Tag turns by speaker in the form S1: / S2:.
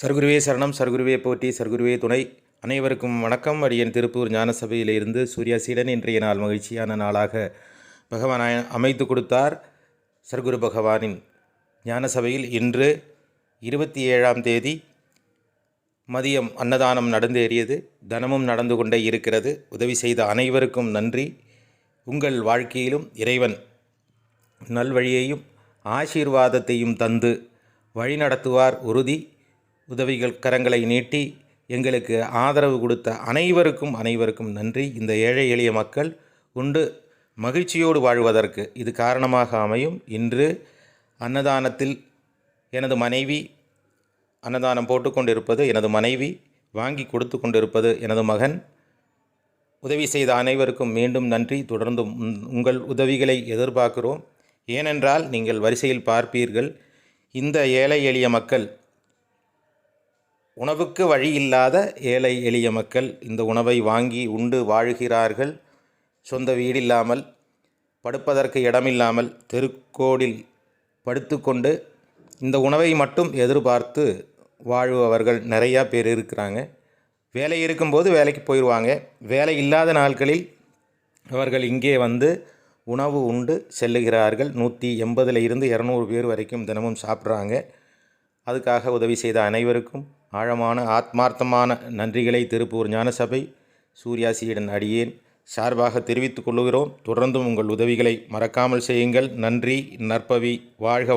S1: சர்க்குருவே சரணம் சர்க்குருவே போட்டி சர்க்குருவே துணை. அனைவருக்கும் வணக்கம். அடியன் திருப்பூர் ஞானசபையிலிருந்து சூர்யா சீடன் இன்றைய நாள் மகிழ்ச்சியான நாளாக பகவான் அமைத்து கொடுத்தார். சர்க்குரு பகவானின் ஞானசபையில் இன்று இருபத்தி ஏழாம் தேதி மதியம் அன்னதானம் நடந்தேறியது. தனமும் நடந்து கொண்டே இருக்கிறது. உதவி செய்த அனைவருக்கும் நன்றி. உங்கள் வாழ்க்கையிலும் இறைவன் நல்வழியையும் ஆசீர்வாதத்தையும் தந்து வழிநடத்துவார் உறுதி. உதவிகள் கரங்களை நீட்டி எங்களுக்கு ஆதரவு கொடுத்த அனைவருக்கும் அனைவருக்கும் நன்றி. இந்த ஏழை எளிய மக்கள் உண்டு. மகிழ்ச்சியோடு வாழ்வதற்கு இது காரணமாக அமையும். இன்று அன்னதானத்தில் எனது மனைவி அன்னதானம் போட்டுக்கொண்டிருப்பது எனது மனைவி வாங்கி கொடுத்து கொண்டிருப்பது எனது மகன் உதவி செய்த அனைவருக்கும் மீண்டும் நன்றி. தொடர்ந்து உங்கள் உதவிகளை எதிர்பார்க்கிறோம். ஏனென்றால் நீங்கள் வரிசையில் பார்ப்பீர்கள். இந்த ஏழை எளிய மக்கள் உணவுக்கு வழி இல்லாத ஏழை எளிய மக்கள் இந்த உணவை வாங்கி உண்டு வாழுகிறார்கள். சொந்த வீடில்லாமல் படுப்பதற்கு இடமில்லாமல் தெருக்கோடில் படுத்துக்கொண்டு இந்த உணவை மட்டும் எதிர்பார்த்து வாழ்பவர்கள் நிறையா பேர் இருக்கிறாங்க. வேலை இருக்கும்போது வேலைக்கு போயிடுவாங்க. வேலை இல்லாத நாட்களில் அவர்கள் இங்கே வந்து உணவு உண்டு செல்லுகிறார்கள். நூற்றி எண்பதில் இருந்து இரநூறு பேர் வரைக்கும் தினமும் சாப்பிட்றாங்க. அதுக்காக உதவி செய்த அனைவருக்கும் ஆழமான ஆத்மார்த்தமான நன்றிகளை திருப்பூர் ஞானசபை சூர்யாசியுடன் அடியேன் சார்பாக தெரிவித்துக் கொள்கிறோம் தொடர்ந்தும் உங்கள் உதவிகளை மறக்காமல் செய்யுங்கள். நன்றி நற்பவி வாழ்க